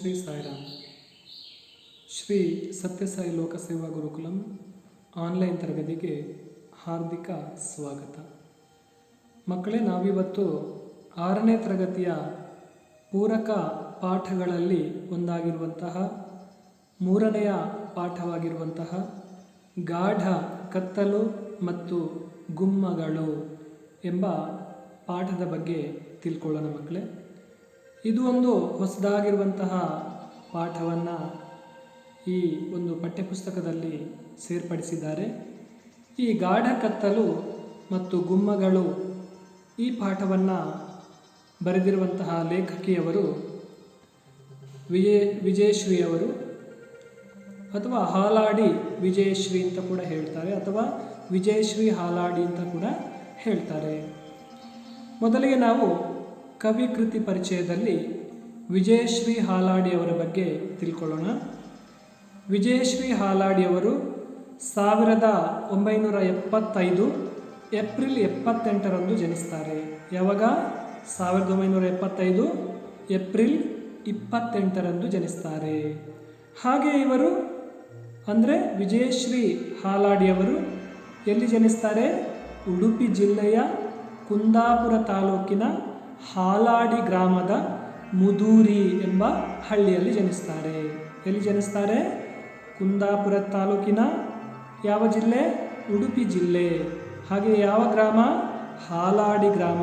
ಶ್ರೀ ಸಾಯಿರಾಮ್. ಶ್ರೀ ಸತ್ಯಸಾಯಿ ಲೋಕಸೇವಾ ಗುರುಕುಲಂ ಆನ್ಲೈನ್ ತರಗತಿಗೆ ಹಾರ್ದಿಕ ಸ್ವಾಗತ. ಮಕ್ಕಳೇ, ನಾವಿವತ್ತು ಆರನೇ ತರಗತಿಯ ಪೂರಕ ಪಾಠಗಳಲ್ಲಿ ಒಂದಾಗಿರುವಂತಹ, ಮೂರನೆಯ ಪಾಠವಾಗಿರುವಂತಹ ಗಾಢ ಕತ್ತಲು ಮತ್ತು ಗುಮ್ಮಗಳು ಎಂಬ ಪಾಠದ ಬಗ್ಗೆ ತಿಳ್ಕೊಳ್ಳೋಣ ಮಕ್ಕಳೇ. ಇದು ಒಂದು ಹೊಸದಾಗಿರುವಂತಹ ಪಾಠವನ್ನು ಈ ಒಂದು ಪಠ್ಯಪುಸ್ತಕದಲ್ಲಿ ಸೇರ್ಪಡಿಸಿದ್ದಾರೆ. ಈ ಗಾಢ ಕತ್ತಲು ಮತ್ತು ಗುಮ್ಮಗಳು ಈ ಪಾಠವನ್ನು ಬರೆದಿರುವಂತಹ ಲೇಖಕಿಯವರು ವಿಜಯ ವಿಜಯಶ್ರೀಯವರು ಅಥವಾ ಹಾಲಾಡಿ ವಿಜಯಶ್ರೀ ಅಂತ ಕೂಡ ಹೇಳ್ತಾರೆ ಅಥವಾ ವಿಜಯಶ್ರೀ ಹಾಲಾಡಿ ಅಂತ ಕೂಡ ಹೇಳ್ತಾರೆ. ಮೊದಲಿಗೆ ನಾವು ಕವಿ ಕೃತಿ ಪರಿಚಯದಲ್ಲಿ ವಿಜಯಶ್ರೀ ಹಾಲಾಡಿಯವರ ಬಗ್ಗೆ ತಿಳ್ಕೊಳ್ಳೋಣ. ವಿಜಯಶ್ರೀ ಹಾಲಾಡಿಯವರು ಸಾವಿರದ ಒಂಬೈನೂರ ಎಪ್ಪತ್ತೈದು ಏಪ್ರಿಲ್ ಎಪ್ಪತ್ತೆಂಟರಂದು ಜನಿಸ್ತಾರೆ. ಯಾವಾಗ? ಸಾವಿರದ ಒಂಬೈನೂರ ಎಪ್ಪತ್ತೈದು ಏಪ್ರಿಲ್ ಇಪ್ಪತ್ತೆಂಟರಂದು ಜನಿಸ್ತಾರೆ. ಹಾಗೆ ಇವರು ಅಂದರೆ ವಿಜಯಶ್ರೀ ಹಾಲಾಡಿಯವರು ಎಲ್ಲಿ ಜನಿಸ್ತಾರೆ? ಉಡುಪಿ ಜಿಲ್ಲೆಯ ಕುಂದಾಪುರ ತಾಲೂಕಿನ ಹಾಲಾಡಿ ಗ್ರಾಮದ ಮುದೂರಿ ಎಂಬ ಹಳ್ಳಿಯಲ್ಲಿ ಜನಿಸ್ತಾರೆ. ಎಲ್ಲಿ ಜನಿಸ್ತಾರೆ? ಕುಂದಾಪುರ ತಾಲೂಕಿನ ಯಾವ ಜಿಲ್ಲೆ? ಉಡುಪಿ ಜಿಲ್ಲೆ. ಹಾಗೆ ಯಾವ ಗ್ರಾಮ? ಹಾಲಾಡಿ ಗ್ರಾಮ.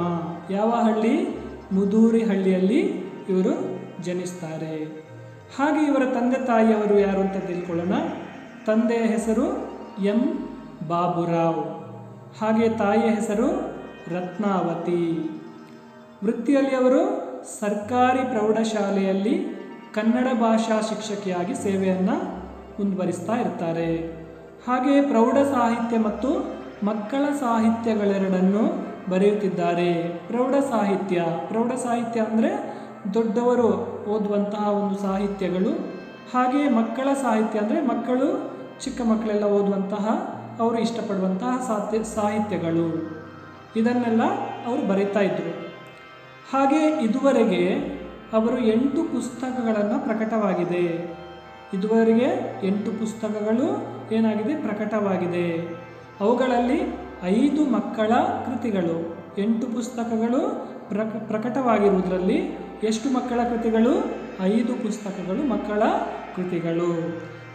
ಯಾವ ಹಳ್ಳಿ? ಮುದೂರಿ ಹಳ್ಳಿಯಲ್ಲಿ ಇವರು ಜನಿಸ್ತಾರೆ. ಹಾಗೆ ಇವರ ತಂದೆ ತಾಯಿಯವರು ಯಾರು ಅಂತ ತಿಳ್ಕೊಳ್ಳೋಣ. ತಂದೆಯ ಹೆಸರು ಎಂ. ಬಾಬುರಾವ್. ಹಾಗೆ ತಾಯಿಯ ಹೆಸರು ರತ್ನಾವತಿ. ವೃತ್ತಿಯಲ್ಲಿ ಅವರು ಸರ್ಕಾರಿ ಪ್ರೌಢಶಾಲೆಯಲ್ಲಿ ಕನ್ನಡ ಭಾಷಾ ಶಿಕ್ಷಕಿಯಾಗಿ ಸೇವೆಯನ್ನು ಮುಂದುವರಿಸ್ತಾ ಇರ್ತಾರೆ. ಹಾಗೆ ಪ್ರೌಢ ಸಾಹಿತ್ಯ ಮತ್ತು ಮಕ್ಕಳ ಸಾಹಿತ್ಯಗಳೆರಡನ್ನು ಬರೆಯುತ್ತಿದ್ದಾರೆ. ಪ್ರೌಢ ಸಾಹಿತ್ಯ ಪ್ರೌಢ ಸಾಹಿತ್ಯ ಅಂದರೆ ದೊಡ್ಡವರು ಓದುವಂತಹ ಒಂದು ಸಾಹಿತ್ಯಗಳು. ಹಾಗೆ ಮಕ್ಕಳ ಸಾಹಿತ್ಯ ಅಂದರೆ ಮಕ್ಕಳು, ಚಿಕ್ಕ ಮಕ್ಕಳೆಲ್ಲ ಓದುವಂತಹ, ಅವರು ಇಷ್ಟಪಡುವಂತಹ ಸಾಹಿತ್ಯ ಸಾಹಿತ್ಯಗಳು. ಇದನ್ನೆಲ್ಲ ಅವರು ಬರೀತಾ ಇದ್ದರು ಹಾಗೆ ಇದುವರೆಗೆ ಅವರು ಎಂಟು ಪುಸ್ತಕಗಳನ್ನು ಪ್ರಕಟವಾಗಿದೆ. ಇದುವರೆಗೆ ಎಂಟು ಪುಸ್ತಕಗಳು ಏನಾಗಿದೆ? ಪ್ರಕಟವಾಗಿದೆ. ಅವುಗಳಲ್ಲಿ ಐದು ಮಕ್ಕಳ ಕೃತಿಗಳು. ಎಂಟು ಪುಸ್ತಕಗಳು ಪ್ರಕ, ಪ್ರಕಟವಾಗಿರುವುದರಲ್ಲಿ ಎಷ್ಟು ಮಕ್ಕಳ ಕೃತಿಗಳು? ಐದು ಪುಸ್ತಕಗಳು ಮಕ್ಕಳ ಕೃತಿಗಳು.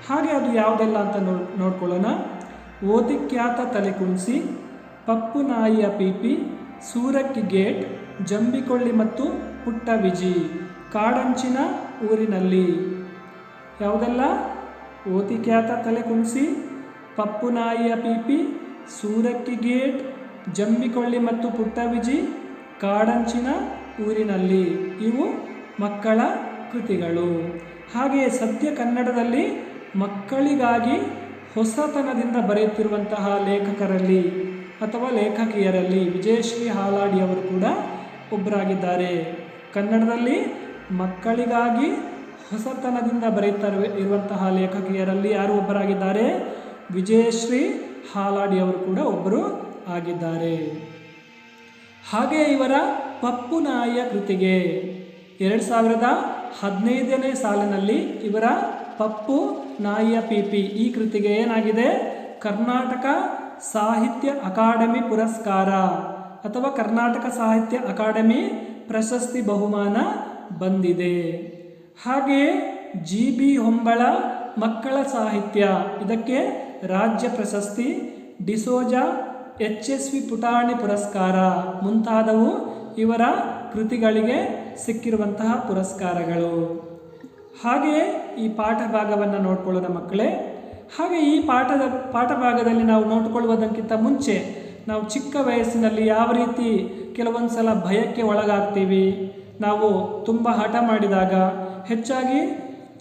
ಹಾಗೆ ಅದು ಯಾವುದೆಲ್ಲ ಅಂತ ನೋ ನೋಡ್ಕೊಳ್ಳೋಣ. ಓದಿಕ್ಯಾತ ತಲೆಕುಣಿಸಿ ಪಪ್ಪು ನಾಯಿಯ ಪಿಪಿ, ಸೂರಕ್ಕಿ ಗೇಟ್ ಜಂಬಿಕೊಳ್ಳಿ ಮತ್ತು ಪುಟ್ಟವಿಜಿ ಕಾಡಂಚಿನ ಊರಿನಲ್ಲಿ. ಯಾವುದೆಲ್ಲ? ಓತಿಖ್ಯಾತ ತಲೆ ಕುಣಿಸಿ ಪಪ್ಪು ನಾಯಿಯ ಪಿಪಿ, ಸೂರಕ್ಕಿ ಗೇಟ್, ಜಂಬಿಕೊಳ್ಳಿ ಮತ್ತು ಪುಟ್ಟವಿಜಿ ಕಾಡಂಚಿನ ಊರಿನಲ್ಲಿ. ಇವು ಮಕ್ಕಳ ಕೃತಿಗಳು. ಹಾಗೆಯೇ ಸದ್ಯ ಕನ್ನಡದಲ್ಲಿ ಮಕ್ಕಳಿಗಾಗಿ ಹೊಸತನದಿಂದ ಬರೆಯುತ್ತಿರುವಂತಹ ಲೇಖಕರಲ್ಲಿ ಅಥವಾ ಲೇಖಕಿಯರಲ್ಲಿ ವಿಜಯಶ್ರೀ ಹಾಲಾಡಿಯವರು ಕೂಡ ಒಬ್ಬರಾಗಿದ್ದಾರೆ. ಕನ್ನಡದಲ್ಲಿ ಮಕ್ಕಳಿಗಾಗಿ ಹೊಸತನದಿಂದ ಬರೆಯುತ್ತಾ ಇರುವಂತಹ ಲೇಖಕಿಯರಲ್ಲಿ ಯಾರು ಒಬ್ಬರಾಗಿದ್ದಾರೆ? ವಿಜಯಶ್ರೀ ಹಾಲಾಡಿಯವರು ಕೂಡ ಒಬ್ಬರು ಆಗಿದ್ದಾರೆ. ಹಾಗೆ ಇವರ ಪಪ್ಪು ನಾಯಿಯ ಕೃತಿಗೆ ಎರಡು ಸಾವಿರದ ಹದಿನೈದನೇ ಸಾಲಿನಲ್ಲಿ ಇವರ ಪಪ್ಪು ನಾಯಿಯ ಪಿಪಿ ಈ ಕೃತಿಗೆ ಏನಾಗಿದೆ? ಕರ್ನಾಟಕ ಸಾಹಿತ್ಯ ಅಕಾಡೆಮಿ ಪುರಸ್ಕಾರ. ಅಥವಾ ಕರ್ನಾಟಕ ಸಾಹಿತ್ಯ ಅಕಾಡೆಮಿ ಪ್ರಶಸ್ತಿ ಬಹುಮಾನ ಬಂದಿದೆ. ಹಾಗೆಯೇ ಜಿ ಬಿ ಹೊಂಬಳ ಮಕ್ಕಳ ಸಾಹಿತ್ಯ, ಇದಕ್ಕೆ ರಾಜ್ಯ ಪ್ರಶಸ್ತಿ, ಡಿಸೋಜ, ಎಚ್ ಎಸ್ ವಿ ಪುಟಾಣಿ ಪುರಸ್ಕಾರ ಮುಂತಾದವು ಇವರ ಕೃತಿಗಳಿಗೆ ಸಿಕ್ಕಿರುವಂತಹ ಪುರಸ್ಕಾರಗಳು. ಹಾಗೆಯೇ ಈ ಪಾಠ ಭಾಗವನ್ನು ನೋಡಿಕೊಳ್ಳೋಣ ಮಕ್ಕಳೇ. ಹಾಗೆ ಈ ಪಾಠದ, ಪಾಠ ಭಾಗದಲ್ಲಿ ನಾವು ನೋಡಿಕೊಳ್ಳುವುದಕ್ಕಿಂತ ಮುಂಚೆ ನಾವು ಚಿಕ್ಕ ವಯಸ್ಸಿನಲ್ಲಿ ಯಾವ ರೀತಿ ಕೆಲವೊಂದು ಸಲ ಭಯಕ್ಕೆ ಒಳಗಾಗ್ತೀವಿ, ನಾವು ತುಂಬ ಹಠ ಮಾಡಿದಾಗ, ಹೆಚ್ಚಾಗಿ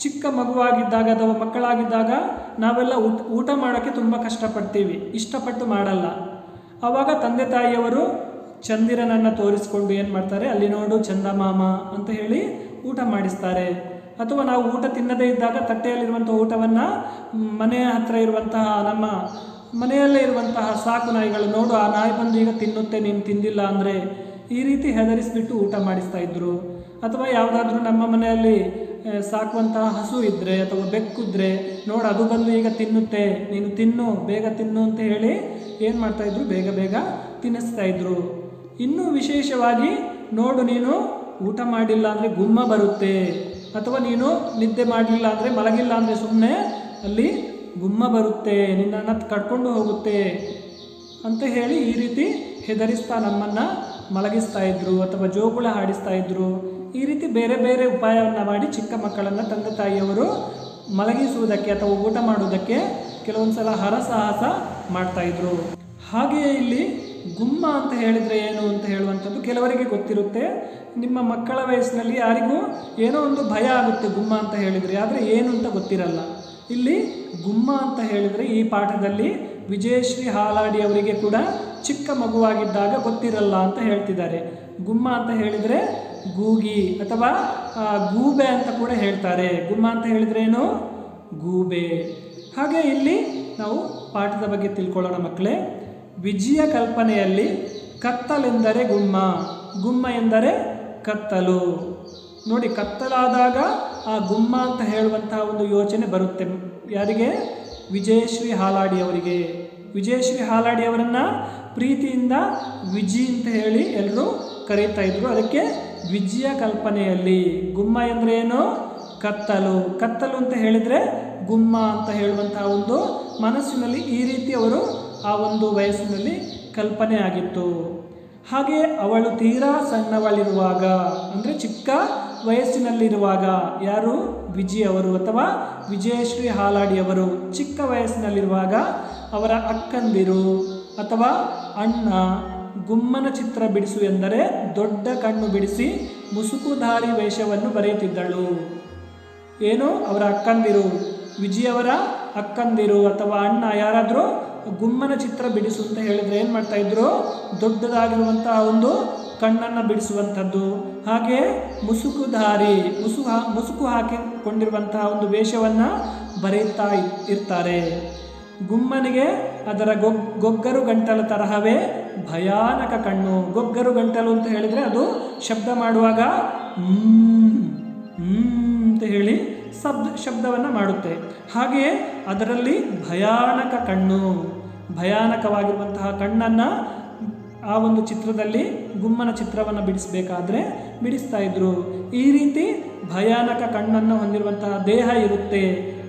ಚಿಕ್ಕ ಮಗುವಾಗಿದ್ದಾಗ ಅಥವಾ ಮಕ್ಕಳಾಗಿದ್ದಾಗ ನಾವೆಲ್ಲ ಊಟ ಊಟ ಮಾಡೋಕ್ಕೆ ತುಂಬ ಕಷ್ಟಪಡ್ತೀವಿ, ಇಷ್ಟಪಟ್ಟು ಮಾಡಲ್ಲ. ಆವಾಗ ತಂದೆ ತಾಯಿಯವರು ಚಂದಿರನನ್ನು ತೋರಿಸ್ಕೊಂಡು ಏನು ಮಾಡ್ತಾರೆ, ಅಲ್ಲಿ ನೋಡು ಚಂದ ಮಾಮ ಅಂತ ಹೇಳಿ ಊಟ ಮಾಡಿಸ್ತಾರೆ. ಅಥವಾ ನಾವು ಊಟ ತಿನ್ನದೇ ಇದ್ದಾಗ ತಟ್ಟೆಯಲ್ಲಿರುವಂಥ ಊಟವನ್ನು, ಮನೆಯ ಹತ್ತಿರ ಇರುವಂತಹ ನಮ್ಮ ಮನೆಯಲ್ಲೇ ಇರುವಂತಹ ಸಾಕು ನಾಯಿಗಳು, ನೋಡು, ಆ ನಾಯಿ ಬಂದು ಈಗ ತಿನ್ನುತ್ತೆ, ನೀನು ತಿಂದಿಲ್ಲ ಅಂದರೆ ಈ ರೀತಿ ಹೆದರಿಸಿಬಿಟ್ಟು ಊಟ ಮಾಡಿಸ್ತಾ ಇದ್ದರು ಅಥವಾ ಯಾವುದಾದ್ರೂ ನಮ್ಮ ಮನೆಯಲ್ಲಿ ಸಾಕುವಂತಹ ಹಸು ಇದ್ದರೆ ಅಥವಾ ಬೆಕ್ಕಿದ್ರೆ, ನೋಡು, ಅದು ಬಂದು ಈಗ ತಿನ್ನುತ್ತೆ, ನೀನು ತಿನ್ನು, ಬೇಗ ತಿನ್ನು ಅಂತ ಹೇಳಿ ಏನು ಮಾಡ್ತಾಯಿದ್ರು ಬೇಗ ಬೇಗ ತಿನ್ನಿಸ್ತಾ ಇದ್ರು. ಇನ್ನೂ ವಿಶೇಷವಾಗಿ, ನೋಡು, ನೀನು ಊಟ ಮಾಡಿಲ್ಲ ಅಂದರೆ ಗುಮ್ಮ ಬರುತ್ತೆ. ಅಥವಾ ನೀನು ನಿದ್ದೆ ಮಾಡಲಿಲ್ಲ ಅಂದರೆ ಮಲಗಿಲ್ಲ ಅಂದರೆ ಸುಮ್ಮನೆ ಅಲ್ಲಿ ಗುಮ್ಮ ಬರುತ್ತೆ ನಿನ್ನನ್ನು ಕಟ್ಕೊಂಡು ಹೋಗುತ್ತೆ ಅಂತ ಹೇಳಿ ಈ ರೀತಿ ಹೆದರಿಸ್ತಾ ನಮ್ಮನ್ನು ಮಲಗಿಸ್ತಾ ಇದ್ರು ಅಥವಾ ಜೋಗುಳ ಹಾಡಿಸ್ತಾ ಇದ್ರು. ಈ ರೀತಿ ಬೇರೆ ಬೇರೆ ಉಪಾಯವನ್ನು ಮಾಡಿ ಚಿಕ್ಕ ಮಕ್ಕಳನ್ನು ತಂದೆ ತಾಯಿಯವರು ಮಲಗಿಸುವುದಕ್ಕೆ ಅಥವಾ ಊಟ ಮಾಡುವುದಕ್ಕೆ ಕೆಲವೊಂದು ಸಲ ಹರಸಾಹಸ ಮಾಡ್ತಾಯಿದ್ರು ಹಾಗೆಯೇ ಇಲ್ಲಿ ಗುಮ್ಮ ಅಂತ ಹೇಳಿದರೆ ಏನು ಅಂತ ಹೇಳುವಂಥದ್ದು ಕೆಲವರಿಗೆ ಗೊತ್ತಿರುತ್ತೆ. ನಿಮ್ಮ ಮಕ್ಕಳ ವಯಸ್ಸಿನಲ್ಲಿ ಯಾರಿಗೂ ಏನೋ ಒಂದು ಭಯ ಆಗುತ್ತೆ ಗುಮ್ಮ ಅಂತ ಹೇಳಿದರೆ, ಆದರೆ ಏನು ಅಂತ ಗೊತ್ತಿರಲ್ಲ. ಇಲ್ಲಿ ಗುಮ್ಮ ಅಂತ ಹೇಳಿದರೆ ಈ ಪಾಠದಲ್ಲಿ ವಿಜಯಶ್ರೀ ಹಾಲಾಡಿ ಅವರಿಗೆ ಕೂಡ ಚಿಕ್ಕ ಮಗುವಾಗಿದ್ದಾಗ ಗೊತ್ತಿರಲ್ಲ ಅಂತ ಹೇಳ್ತಿದ್ದಾರೆ. ಗುಮ್ಮ ಅಂತ ಹೇಳಿದರೆ ಗೂಗಿ ಅಥವಾ ಗೂಬೆ ಅಂತ ಕೂಡ ಹೇಳ್ತಾರೆ. ಗುಮ್ಮ ಅಂತ ಹೇಳಿದ್ರೆ ಏನು? ಗೂಬೆ. ಹಾಗೆ ಇಲ್ಲಿ ನಾವು ಪಾಠದ ಬಗ್ಗೆ ತಿಳ್ಕೊಳ್ಳೋಣ ಮಕ್ಕಳೇ. ವಿಜಯ ಕಲ್ಪನೆಯಲ್ಲಿ ಕತ್ತಲೆಂದರೆ ಗುಮ್ಮ. ಗುಮ್ಮ ಎಂದರೆ ಕತ್ತಲು. ನೋಡಿ, ಕತ್ತಲಾದಾಗ ಆ ಗುಮ್ಮ ಅಂತ ಹೇಳುವಂತಹ ಒಂದು ಯೋಚನೆ ಬರುತ್ತೆ. ಯಾರಿಗೆ? ವಿಜಯಶ್ರೀ ಹಾಲಾಡಿ ಅವರಿಗೆ. ವಿಜಯಶ್ರೀ ಹಾಲಾಡಿ ಅವರನ್ನು ಪ್ರೀತಿಯಿಂದ ವಿಜಿ ಅಂತ ಹೇಳಿ ಎಲ್ಲರೂ ಕರೀತಾ ಇದ್ರು. ಅದಕ್ಕೆ ವಿಜಯ ಕಲ್ಪನೆಯಲ್ಲಿ. ಗುಮ್ಮ ಎಂದರೆ ಏನು? ಕತ್ತಲು. ಕತ್ತಲು ಅಂತ ಹೇಳಿದರೆ ಗುಮ್ಮ ಅಂತ ಹೇಳುವಂತಹ ಒಂದು ಮನಸ್ಸಿನಲ್ಲಿ ಈ ರೀತಿ ಅವರು ಆ ಒಂದು ವಯಸ್ಸಿನಲ್ಲಿ ಕಲ್ಪನೆ ಆಗಿತ್ತು. ಹಾಗೆ ಅವಳು ತೀರಾ ಸಣ್ಣವಳಿರುವಾಗ, ಅಂದರೆ ಚಿಕ್ಕ ವಯಸ್ಸಿನಲ್ಲಿರುವಾಗ ಯಾರು? ವಿಜಿ ಅವರು ಅಥವಾ ವಿಜಯಶ್ರೀ ಹಾಲಾಡಿ ಅವರು. ಚಿಕ್ಕ ವಯಸ್ಸಿನಲ್ಲಿರುವಾಗ ಅವರ ಅಕ್ಕಂದಿರು ಅಥವಾ ಅಣ್ಣ ಗುಮ್ಮನ ಚಿತ್ರ ಬಿಡಿಸು ಎಂದರೆ ದೊಡ್ಡ ಕಣ್ಣು ಬಿಡಿಸಿ ಮುಸುಕುಧಾರಿ ವೇಷವನ್ನು ಬರೆಯುತ್ತಿದ್ದಳು. ಏನು? ಅವರ ಅಕ್ಕಂದಿರು. ವಿಜಿಯವರ ಅಕ್ಕಂದಿರು ಅಥವಾ ಅಣ್ಣ ಯಾರಾದರೂ ಗುಮ್ಮನ ಚಿತ್ರ ಬಿಡಿಸು ಅಂತ ಹೇಳಿದರೆ ಏನು ಮಾಡ್ತಾಯಿದ್ರು ದೊಡ್ಡದಾಗಿರುವಂತಹ ಒಂದು ಕಣ್ಣನ್ನು ಬಿಡಿಸುವಂಥದ್ದು. ಹಾಗೆ ಮುಸುಕುಧಾರಿ, ಮುಸು ಮುಸುಕು ಹಾಕಿಕೊಂಡಿರುವಂತಹ ಒಂದು ವೇಷವನ್ನು ಬರೆಯುತ್ತಾ ಇರ್ತಾರೆ. ಗುಮ್ಮನಿಗೆ ಅದರ ಗೊಗ್, ಗೊಗ್ಗರು ಗಂಟಲ ತರಹವೇ ಭಯಾನಕ ಕಣ್ಣು. ಗೊಗ್ಗರು ಗಂಟಲು ಅಂತ ಹೇಳಿದರೆ ಅದು ಶಬ್ದ ಮಾಡುವಾಗ ಅಂತ ಹೇಳಿ ಶಬ್ದ ಶಬ್ದವನ್ನು ಮಾಡುತ್ತೆ. ಹಾಗೆಯೇ ಅದರಲ್ಲಿ ಭಯಾನಕ ಕಣ್ಣು. ಭಯಾನಕವಾಗಿರುವಂತಹ ಕಣ್ಣನ್ನು ಆ ಒಂದು ಚಿತ್ರದಲ್ಲಿ ಗುಮ್ಮನ ಚಿತ್ರವನ್ನು ಬಿಡಿಸಬೇಕಾದ್ರೆ ಬಿಡಿಸ್ತಾ ಇದ್ರು. ಈ ರೀತಿ ಭಯಾನಕ ಕಣ್ಣನ್ನು ಹೊಂದಿರುವಂತಹ ದೇಹ ಇರುತ್ತೆ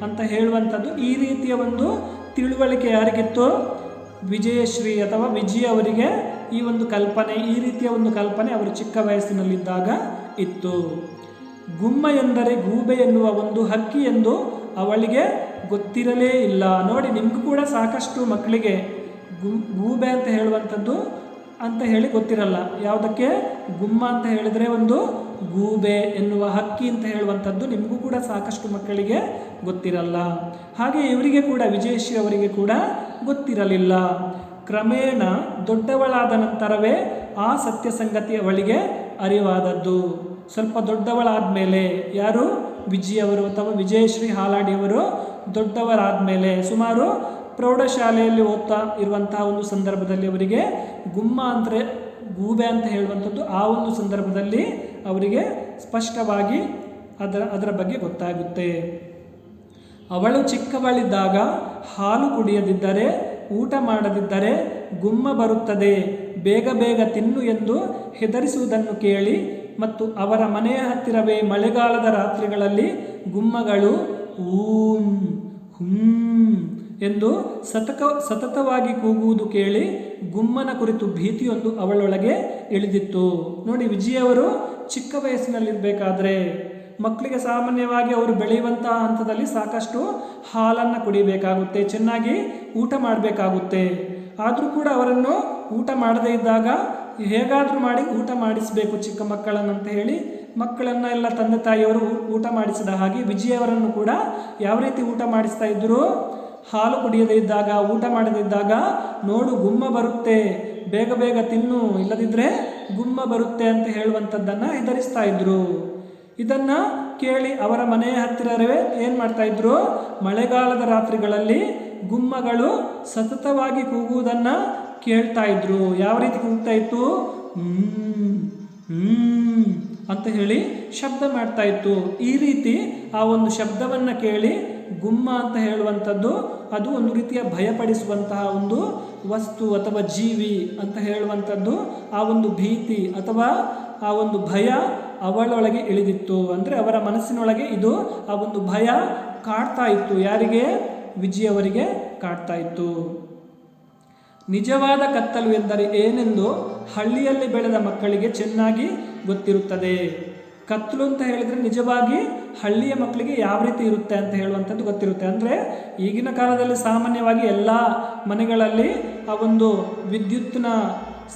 ಅಂತ ಹೇಳುವಂಥದ್ದು ಈ ರೀತಿಯ ಒಂದು ತಿಳುವಳಿಕೆ ಯಾರಿಗಿತ್ತು? ವಿಜಯಶ್ರೀ ಅಥವಾ ವಿಜಯ ಅವರಿಗೆ ಈ ಒಂದು ಕಲ್ಪನೆ, ಈ ರೀತಿಯ ಒಂದು ಕಲ್ಪನೆ ಅವರು ಚಿಕ್ಕ ವಯಸ್ಸಿನಲ್ಲಿದ್ದಾಗ ಇತ್ತು. ಗುಮ್ಮ ಎಂದರೆ ಗೂಬೆ ಎನ್ನುವ ಒಂದು ಹಕ್ಕಿ ಎಂದು ಅವಳಿಗೆ ಗೊತ್ತಿರಲೇ ಇಲ್ಲ. ನೋಡಿ, ನಿಮಗೂ ಕೂಡ ಸಾಕಷ್ಟು ಮಕ್ಕಳಿಗೆ ಗೂಬೆ ಅಂತ ಹೇಳುವಂಥದ್ದು ಅಂತ ಹೇಳಿ ಗೊತ್ತಿರಲ್ಲ. ಯಾವುದಕ್ಕೆ? ಗುಮ್ಮ ಅಂತ ಹೇಳಿದರೆ ಒಂದು ಗೂಬೆ ಎನ್ನುವ ಹಕ್ಕಿ ಅಂತ ಹೇಳುವಂಥದ್ದು ನಿಮಗೂ ಕೂಡ ಸಾಕಷ್ಟು ಮಕ್ಕಳಿಗೆ ಗೊತ್ತಿರಲ್ಲ. ಹಾಗೆ ಇವರಿಗೆ ಕೂಡ, ವಿಜಯಶ್ರೀ ಅವರಿಗೆ ಕೂಡ ಗೊತ್ತಿರಲಿಲ್ಲ. ಕ್ರಮೇಣ ದೊಡ್ಡವಳಾದ ನಂತರವೇ ಆ ಸತ್ಯ ಸಂಗತಿ ಅವಳಿಗೆ ಅರಿವಾದದ್ದು. ಸ್ವಲ್ಪ ದೊಡ್ಡವಳಾದ ಮೇಲೆ ಯಾರು ವಿಜಯವರು ಅಥವಾ ವಿಜಯಶ್ರೀ ಹಾಲಾಡಿಯವರು ದೊಡ್ಡವರಾದ ಮೇಲೆ ಸುಮಾರು ಪ್ರೌಢಶಾಲೆಯಲ್ಲಿ ಓದ್ತಾ ಇರುವಂತಹ ಒಂದು ಸಂದರ್ಭದಲ್ಲಿ ಅವರಿಗೆ ಗುಮ್ಮ ಅಂದರೆ ಗೂಬೆ ಅಂತ ಹೇಳುವಂಥದ್ದು ಆ ಒಂದು ಸಂದರ್ಭದಲ್ಲಿ ಅವರಿಗೆ ಸ್ಪಷ್ಟವಾಗಿ ಅದರ ಅದರ ಬಗ್ಗೆ ಗೊತ್ತಾಗುತ್ತೆ. ಅವಳು ಚಿಕ್ಕವಳಿದ್ದಾಗ ಹಾಲು ಕುಡಿಯದಿದ್ದರೆ, ಊಟ ಮಾಡದಿದ್ದರೆ ಗುಮ್ಮ ಬರುತ್ತದೆ, ಬೇಗ ಬೇಗ ತಿನ್ನು ಎಂದು ಹೆದರಿಸುವುದನ್ನು ಕೇಳಿ ಮತ್ತು ಅವರ ಮನೆಯ ಹತ್ತಿರವೇ ಮಳೆಗಾಲದ ರಾತ್ರಿಗಳಲ್ಲಿ ಗುಮ್ಮಗಳು ಊಂ ಎಂದು ಸತಕ, ಸತತವಾಗಿ ಕೂಗುವುದು ಕೇಳಿ ಗುಮ್ಮನ ಕುರಿತು ಭೀತಿಯೊಂದು ಅವಳೊಳಗೆ ಇಳಿದಿತ್ತು. ನೋಡಿ, ವಿಜಯವರು ಚಿಕ್ಕ ವಯಸ್ಸಿನಲ್ಲಿರಬೇಕಾದ್ರೆ ಮಕ್ಕಳಿಗೆ ಸಾಮಾನ್ಯವಾಗಿ ಅವರು ಬೆಳೆಯುವಂತಹ ಹಂತದಲ್ಲಿ ಸಾಕಷ್ಟು ಹಾಲನ್ನು ಕುಡಿಬೇಕಾಗುತ್ತೆ, ಚೆನ್ನಾಗಿ ಊಟ ಮಾಡಬೇಕಾಗುತ್ತೆ. ಆದರೂ ಕೂಡ ಅವರನ್ನು ಊಟ ಮಾಡದೇ ಇದ್ದಾಗ ಹೇಗಾದರೂ ಮಾಡಿ ಊಟ ಮಾಡಿಸಬೇಕು ಚಿಕ್ಕ ಮಕ್ಕಳನ್ನಂತ ಹೇಳಿ ಮಕ್ಕಳನ್ನು ಎಲ್ಲ ತಂದೆ ತಾಯಿಯವರು ಊಟ ಮಾಡಿಸಿದ ಹಾಗೆ ವಿಜಯವರನ್ನು ಕೂಡ ಯಾವ ರೀತಿ ಊಟ ಮಾಡಿಸ್ತಾ ಇದ್ದರು? ಹಾಲು ಕುಡಿಯದೇ ಇದ್ದಾಗ, ಊಟ ಮಾಡದಿದ್ದಾಗ ನೋಡು ಗುಮ್ಮ ಬರುತ್ತೆ. ಬೇಗ ಬೇಗ ತಿನ್ನು ಇಲ್ಲದಿದ್ದರೆ ಗುಮ್ಮ ಬರುತ್ತೆ ಅಂತ ಹೇಳುವಂಥದ್ದನ್ನು ಹೆದರಿಸ್ತಾ ಇದ್ರು. ಇದನ್ನು ಕೇಳಿ ಅವರ ಮನೆಯ ಹತ್ತಿರವೇ ಏನು ಮಾಡ್ತಾ ಇದ್ರು? ಮಳೆಗಾಲದ ರಾತ್ರಿಗಳಲ್ಲಿ ಗುಮ್ಮಗಳು ಸತತವಾಗಿ ಕೂಗುವುದನ್ನು ಕೇಳ್ತಾ ಇದ್ರು. ಯಾವ ರೀತಿ ಕೂಗ್ತಾ ಇತ್ತು? ಅಂತ ಹೇಳಿ ಶಬ್ದ ಮಾಡ್ತಾ ಇತ್ತು. ಈ ರೀತಿ ಆ ಒಂದು ಶಬ್ದವನ್ನು ಕೇಳಿ ಗುಮ್ಮ ಅಂತ ಹೇಳುವಂಥದ್ದು, ಅದು ಒಂದು ರೀತಿಯ ಭಯಪಡಿಸುವಂತಹ ಒಂದು ವಸ್ತು ಅಥವಾ ಜೀವಿ ಅಂತ ಹೇಳುವಂಥದ್ದು. ಆ ಒಂದು ಭೀತಿ ಅಥವಾ ಆ ಒಂದು ಭಯ ಅವಳೊಳಗೆ ಇಳಿದಿತ್ತು. ಅಂದರೆ ಅವರ ಮನಸ್ಸಿನೊಳಗೆ ಇದು ಆ ಒಂದು ಭಯ ಕಾಡ್ತಾ ಇತ್ತು. ಯಾರಿಗೆ? ವಿಜಯವರಿಗೆ ಕಾಡ್ತಾ ಇತ್ತು. ನಿಜವಾದ ಕತ್ತಲು ಎಂದರೆ ಏನೆಂದು ಹಳ್ಳಿಯಲ್ಲಿ ಬೆಳೆದ ಮಕ್ಕಳಿಗೆ ಚೆನ್ನಾಗಿ ಗೊತ್ತಿರುತ್ತದೆ. ಕತ್ತಲು ಅಂತ ಹೇಳಿದರೆ ನಿಜವಾಗಿ ಹಳ್ಳಿಯ ಮಕ್ಕಳಿಗೆ ಯಾವ ರೀತಿ ಇರುತ್ತೆ ಅಂತ ಹೇಳುವಂಥದ್ದು ಗೊತ್ತಿರುತ್ತೆ. ಅಂದರೆ ಈಗಿನ ಕಾಲದಲ್ಲಿ ಸಾಮಾನ್ಯವಾಗಿ ಎಲ್ಲ ಮನೆಗಳಲ್ಲಿ ಆ ಒಂದು ವಿದ್ಯುತ್ತಿನ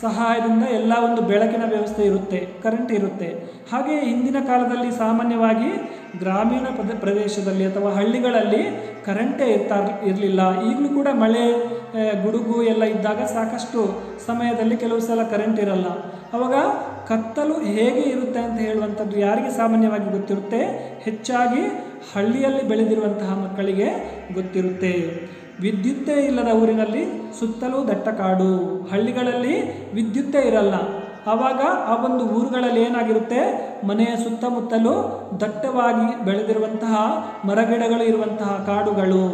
ಸಹಾಯದಿಂದ ಎಲ್ಲ ಒಂದು ಬೆಳಕಿನ ವ್ಯವಸ್ಥೆ ಇರುತ್ತೆ ಕರೆಂಟ್ ಇರುತ್ತೆ. ಹಾಗೆ ಹಿಂದಿನ ಕಾಲದಲ್ಲಿ ಸಾಮಾನ್ಯವಾಗಿ ಗ್ರಾಮೀಣ ಪ್ರದೇ ಪ್ರದೇಶದಲ್ಲಿ ಅಥವಾ ಹಳ್ಳಿಗಳಲ್ಲಿ ಕರೆಂಟೇ ಇರ್ತಾ ಇರಲಿಲ್ಲ. ಈಗಲೂ ಕೂಡ ಮಳೆ ಗುಡುಗು ಎಲ್ಲ ಇದ್ದಾಗ ಸಾಕಷ್ಟು ಸಮಯದಲ್ಲಿ ಕೆಲವು ಸಲ ಕರೆಂಟ್ ಇರಲ್ಲ. ಅವಾಗ ಕತ್ತಲು ಹೇಗೆ ಇರುತ್ತೆ ಅಂತ ಹೇಳುವಂಥದ್ದು ಯಾರಿಗೆ ಸಾಮಾನ್ಯವಾಗಿ ಗೊತ್ತಿರುತ್ತೆ? ಹೆಚ್ಚಾಗಿ ಹಳ್ಳಿಯಲ್ಲಿ ಬೆಳೆದಿರುವಂತಹ ಮಕ್ಕಳಿಗೆ ಗೊತ್ತಿರುತ್ತೆ. ವಿದ್ಯುತ್ತೇ ಇಲ್ಲದ ಊರಿನಲ್ಲಿ ಸುತ್ತಲೂ ದಟ್ಟ ಕಾಡು ಹಳ್ಳಿಗಳಲ್ಲಿ ವಿದ್ಯುತ್ತೇ ಇರಲ್ಲ. ಆವಾಗ ಆ ಒಂದು ಊರುಗಳಲ್ಲಿ ಏನಾಗಿರುತ್ತೆ? ಮನೆಯ ಸುತ್ತಮುತ್ತಲೂ ದಟ್ಟವಾಗಿ ಬೆಳೆದಿರುವಂತಹ ಮರಗಿಡಗಳು ಇರುವಂತಹ ಕಾಡುಗಳು,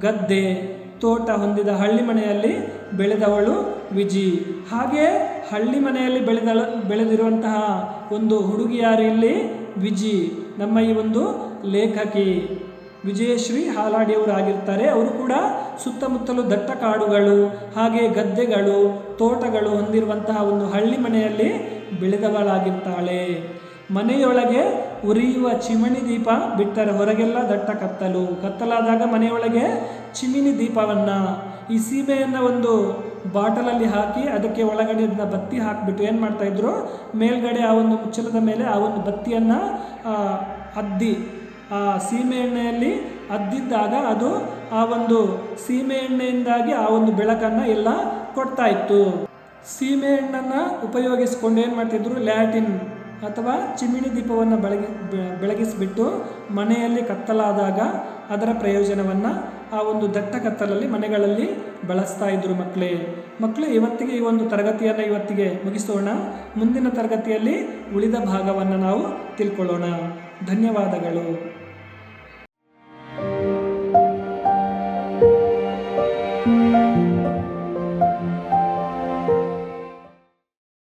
ಗದ್ದೆ, ತೋಟ ಹೊಂದಿದ ಹಳ್ಳಿ ಮನೆಯಲ್ಲಿ ಬೆಳೆದವಳು ವಿಜಿ. ಹಾಗೆ ಹಳ್ಳಿ ಮನೆಯಲ್ಲಿ ಬೆಳೆದ ಬೆಳೆದಿರುವಂತಹ ಒಂದು ಹುಡುಗಿಯಾರು ಇಲ್ಲಿ ವಿಜಿ, ನಮ್ಮ ಈ ಒಂದು ಲೇಖಕಿ. ವಿಜಯಶ್ರೀ ಹಾಲಾಡಿಯವರಾಗಿರ್ತಾರೆ. ಅವರು ಕೂಡ ಸುತ್ತಮುತ್ತಲು ದಟ್ಟ ಕಾಡುಗಳು, ಹಾಗೆ ಗದ್ದೆಗಳು, ತೋಟಗಳು ಹೊಂದಿರುವಂತಹ ಒಂದು ಹಳ್ಳಿ ಮನೆಯಲ್ಲಿ ಬೆಳೆದವಳಾಗಿರ್ತಾಳೆ. ಮನೆಯೊಳಗೆ ಉರಿಯುವ ಚಿಮಣಿ ದೀಪ ಬಿಟ್ಟರೆ ಹೊರಗೆಲ್ಲ ದಟ್ಟ ಕತ್ತಲು. ಕತ್ತಲಾದಾಗ ಮನೆಯೊಳಗೆ ಚಿಮಿನಿ ದೀಪವನ್ನು ಈ ಸೀಮೆಯನ್ನು ಒಂದು ಬಾಟಲಲ್ಲಿ ಹಾಕಿ ಅದಕ್ಕೆ ಒಳಗಡೆ ಅದನ್ನ ಬತ್ತಿ ಹಾಕಿಬಿಟ್ಟು ಏನು ಮಾಡ್ತಾಯಿದ್ರು ಮೇಲ್ಗಡೆ ಆ ಒಂದು ಮುಚ್ಚಲದ ಮೇಲೆ ಆ ಒಂದು ಬತ್ತಿಯನ್ನು ಅದ್ದಿ ಆ ಸೀಮೆ ಎಣ್ಣೆಯಲ್ಲಿ ಅದ್ದಿದ್ದಾಗ ಅದು ಆ ಒಂದು ಸೀಮೆ ಎಣ್ಣೆಯಿಂದಾಗಿ ಆ ಒಂದು ಬೆಳಕನ್ನು ಎಲ್ಲ ಕೊಡ್ತಾ ಇತ್ತು. ಸೀಮೆ ಎಣ್ಣನ್ನು ಉಪಯೋಗಿಸ್ಕೊಂಡು ಏನು ಮಾಡ್ತಿದ್ರು? ಲ್ಯಾಟಿನ್ ಅಥವಾ ಚಿಮಿಣಿ ದೀಪವನ್ನು ಬೆಳಗಿ ಬೆಳಗಿಸಿಬಿಟ್ಟು ಮನೆಯಲ್ಲಿ ಕತ್ತಲಾದಾಗ ಅದರ ಪ್ರಯೋಜನವನ್ನು ಆ ಒಂದು ದಟ್ಟ ಕತ್ತಲಲ್ಲಿ ಮನೆಗಳಲ್ಲಿ ಬಳಸ್ತಾ ಇದ್ರು ಮಕ್ಕಳೇ ಮಕ್ಕಳು ಇವತ್ತಿಗೆ ಈ ಒಂದು ತರಗತಿಯನ್ನು ಇವತ್ತಿಗೆ ಮುಗಿಸೋಣ. ಮುಂದಿನ ತರಗತಿಯಲ್ಲಿ ಉಳಿದ ಭಾಗವನ್ನು ನಾವು ತಿಳ್ಕೊಳ್ಳೋಣ. ಧನ್ಯವಾದಗಳು.